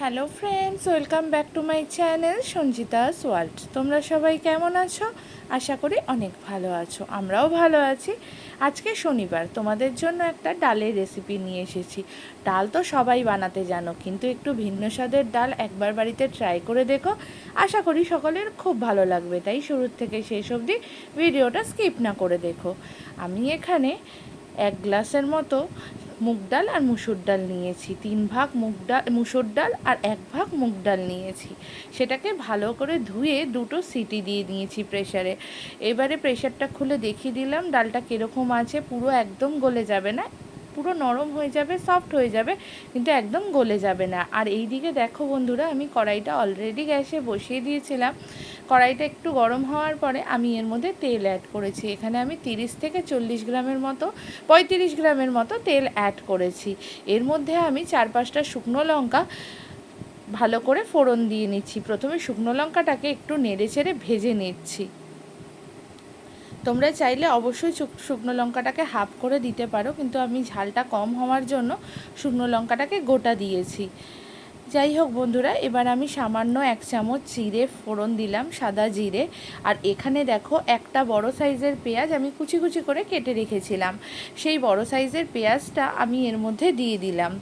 Hello friends welcome back to my channel Sanjita's world তোমরা সবাই কেমন আছো? আশা করি অনেক ভালো আছো, আমরাও ভালো আছি। আজকে শনিবার, তোমাদের জন্য একটা ডালের রেসিপি নিয়ে এসেছি। ডাল তো সবাই বানাতে জানো, কিন্তু একটু ভিন্ন স্বাদের ডাল একবার বাড়িতে ট্রাই করে দেখো। আশা করি সকলের খুব ভালো লাগবে, তাই শুরুর থেকে শেষ অবধি ভিডিওটা স্কিপ না করে দেখো। আমি এখানে এক গ্লাসের মতো মুগ ডাল আর মুসুর ডাল নিয়েছি। তিন ভাগ মুগ ডাল, মুসুর ডাল আর এক ভাগ মুগ ডাল নিয়েছি। সেটাকে ভালো করে ধুয়ে দুটো সিটি দিয়ে নিয়েছি প্রেশারে এবারে প্রেশারটা খুলে দেখিয়ে দিলাম, ডালটা কীরকম আছে, পুরো একদম গলে যাবে না। পুরো নরম হয়ে যাবে, সফট হয়ে যাবে, কিন্তু একদম গলে যাবে না। আর এই দিকে দেখো বন্ধুরা, আমি কড়াইটা অলরেডি গ্যাসে বসিয়ে দিয়েছিলাম। কড়াইটা একটু গরম হওয়ার পরে আমি এর মধ্যে তেল অ্যাড করেছি। এখানে আমি তিরিশ থেকে চল্লিশ গ্রামের মতো, পঁয়ত্রিশ গ্রামের মতো তেল অ্যাড করেছি। এর মধ্যে আমি চার পাঁচটা শুকনো লঙ্কা ভালো করে ফোড়ন দিয়ে নিচ্ছি। প্রথমে শুকনো লঙ্কাটাকে একটু নেড়ে চেড়ে ভেজে নিচ্ছি। তোমরা চাইলে অবশ্যই শুকনো লঙ্কাটাকে হাফ করে দিতে পারো, কিন্তু আমি ঝালটা কম হওয়ার জন্য শুকনো লঙ্কাটাকে গোটা দিয়েছি। যাই হোক বন্ধুরা, এবার আমি সামান্য এক চামচ জিরে ফোড়ন দিলাম, সাদা জিরে। আর এখানে দেখো একটা বড় সাইজের পেঁয়াজ আমি কুচি কুচি করে কেটে রেখেছিলাম। সেই বড় সাইজের পেঁয়াজটা আমি এর মধ্যে দিয়ে দিলাম।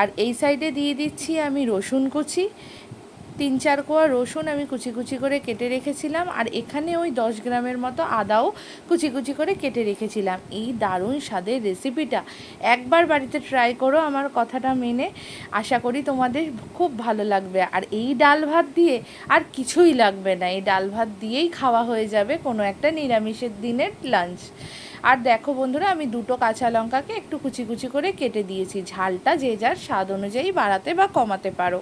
আর এই সাইডে দিয়ে দিচ্ছি আমি রসুন কুচি। তিন চার কোয়া রসুন আমি কুচি কুচি করে কেটে রেখেছিলাম আর এখানে ওই দশ গ্রামের মতো আদাও কুচি কুচি করে কেটে রেখেছিলাম। এই দারুণ স্বাদের রেসিপিটা। একবার বাড়িতে ট্রাই করো আমার কথাটা মেনে। আশা করি তোমাদের খুব ভালো লাগবে। আর এই ডাল ভাত দিয়ে আর কিছুই লাগবে না। এই ডাল ভাত দিয়েই খাওয়া হয়ে যাবে কোনো একটা নিরামিষের দিনের লাঞ্চ আর দেখো বন্ধুরা, আমি দুটো কাঁচা লঙ্কাকে একটু কুচি কুচি করে কেটে দিয়েছি। ঝালটা যে যার স্বাদ অনুযায়ী বাড়াতে বা কমাতে পারো।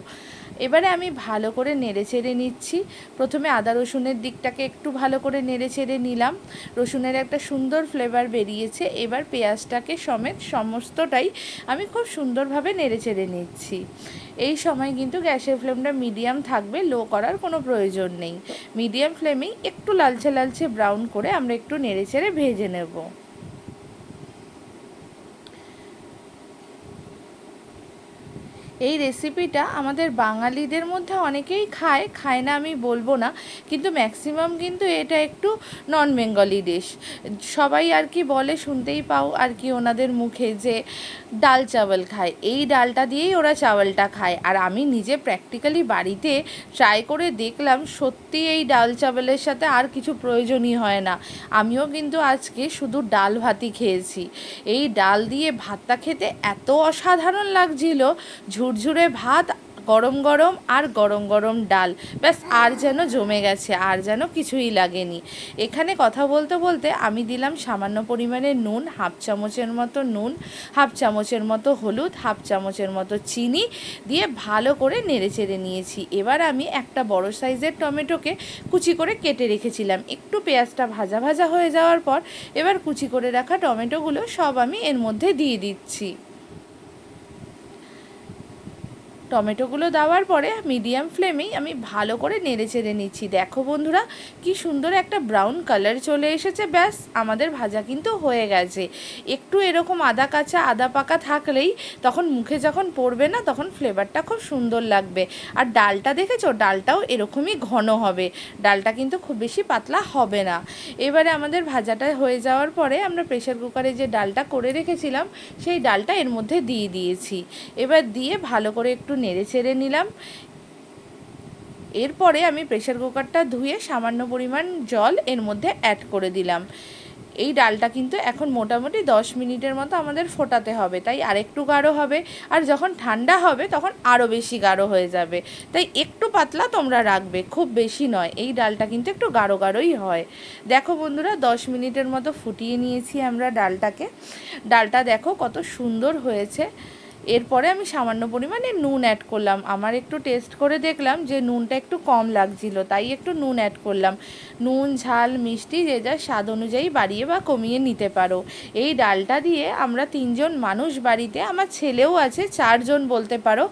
এবারে আমি ভালো করে নেড়ে চেড়ে নিচ্ছি। প্রথমে আদা রসুনের দিকটাকে একটু ভালো করে নেড়ে চেড়ে নিলাম। রসুনের একটা সুন্দর ফ্লেভার বেরিয়েছে। এবার পেঁয়াজটাকে সমেত সমস্তটাই আমি খুব সুন্দরভাবে নেড়ে চেড়ে নিচ্ছি। এই সময় কিন্তু গ্যাসের ফ্লেমটা মিডিয়াম থাকবে, লো করার কোনো প্রয়োজন নেই। মিডিয়াম ফ্লেমেই একটু লালচে লালচে ব্রাউন করে আমরা একটু নেড়ে চেড়ে ভেজে নেব। এই রেসিপিটা আমাদের বাঙালিদের মধ্যে অনেকেই খায় খায় না আমি বলব না, কিন্তু ম্যাক্সিমাম কিন্তু এটা একটু নন বেঙ্গলি ডিশ সবাই আর কি বলে, শুনতেই পাও আর কি ওনাদের মুখে যে ডাল চাওয়াল খায়। এই ডালটা দিয়েই ওরা চাওয়ালটা খায়। আর আমি নিজে প্র্যাকটিক্যালি বাড়িতে ট্রাই করে দেখলাম, সত্যি এই ডাল চাওয়ালের সাথে আর কিছু প্রয়োজনই হয় না। আমিও কিন্তু আজকে শুধু ডাল ভাতই খেয়েছি। এই ডাল দিয়ে ভাতটা খেতে এত অসাধারণ লাগছিল, ঝুড় ঝুরঝুরে ভাত, গরম গরম আর গরম গরম ডাল। ব্যাস, আর যেন জমে গেছে, আর যেন কিছুই লাগেনি। এখানে কথা বলতে বলতে আমি দিলাম সামান্য পরিমাণে নুন, হাফ চামচের মতো নুন, হাফ চামচের মতো হলুদ, হাফ চামচের মতো চিনি দিয়ে ভালো করে নেড়ে চেড়ে নিয়েছি। এবার আমি একটা বড় সাইজের টমেটোকে কুচি করে কেটে রেখেছিলাম। একটু পেঁয়াজটা ভাজা ভাজা হয়ে যাওয়ার পর এবার কুচি করে রাখা টমেটোগুলো সব আমি এর মধ্যে দিয়ে দিচ্ছি। টমেটোগুলো দেওয়ার পরে মিডিয়াম ফ্লেমেই আমি ভালো করে নেড়ে চেড়ে নিচ্ছি। দেখো বন্ধুরা, কি সুন্দর একটা ব্রাউন কালার চলে এসেছে, ব্যাস, আমাদের ভাজা কিন্তু হয়ে গেছে। একটু এরকম আদা কাঁচা, আদা পাকা থাকলেই তখন মুখে যখন পড়বে না, তখন ফ্লেভারটা খুব সুন্দর লাগবে। আর ডালটা দেখেছ? ডালটাও এরকমই ঘন হবে। ডালটা কিন্তু খুব বেশি পাতলা হবে না। এবারে আমাদের ভাজাটা হয়ে যাওয়ার পরে আমরা প্রেশার কুকারে যে ডালটা করে রেখেছিলাম, সেই ডালটা এর মধ্যে দিয়ে দিয়েছি। এবার দিয়ে ভালো করে একটু নেড়ে ছেড়ে নিলাম। এরপরে আমি প্রেশার কুকারটা ধুয়ে সামান্য পরিমাণ জল এর মধ্যে অ্যাড করে দিলাম। এই ডালটা কিন্তু এখন মোটামুটি দশ মিনিটের মতো আমাদের ফোটাতে হবে, তাই আরেকটু গাঢ় হবে। আর যখন ঠান্ডা হবে, তখন আরও বেশি গাঢ় হয়ে যাবে। তাই একটু পাতলা তোমরা রাখবে, খুব বেশি নয়, এই ডালটা কিন্তু একটু গাঢ় গাঢ়ই হয়। দেখো বন্ধুরা, দশ মিনিটের মতো ফুটিয়ে নিয়েছি আমরা ডালটাকে। ডালটা দেখো কত সুন্দর হয়েছে। এরপরে আমি সামান্য পরিমাণে নুন অ্যাড করলাম। আমার একটু টেস্ট করে দেখলাম যে নুনটা একটু কম লাগছিল, তাই একটু নুন অ্যাড করলাম। নুন, ঝাল, মিষ্টি যে যার স্বাদ অনুযায়ী বাড়িয়ে বা কমিয়ে নিতে পারো। এই ডালটা দিয়ে আমরা তিনজন মানুষ বাড়িতে, আমার ছেলেও আছে, চারজন বলতে পারো,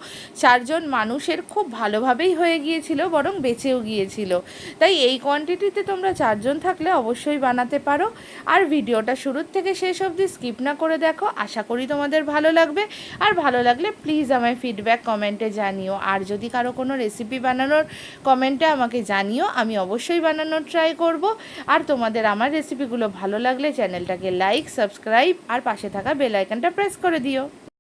চারজন মানুষের খুব ভালোভাবেই হয়ে গিয়েছিল, বরং বেঁচেও গিয়েছিল। তাই এই কোয়ান্টিটিতে তোমরা চারজন থাকলে অবশ্যই বানাতে পারো। আর ভিডিওটা শুরুর থেকে শেষ অবধি স্কিপ না করে দেখো, আশা করি তোমাদের ভালো লাগবে। আর ভালো লাগলে প্লিজ আমায় ফিডব্যাক কমেন্টে জানিও। আর যদি কারও কোনো রেসিপি বানানোর কমেন্টে আমাকে জানিও, আমি অবশ্যই বানানোর ট্রাই করব। আর তোমাদের আমার রেসিপিগুলো ভালো লাগলে চ্যানেলটাকে লাইক সাবস্ক্রাইব আর পাশে থাকা বেল আইকনটা প্রেস করে দিও।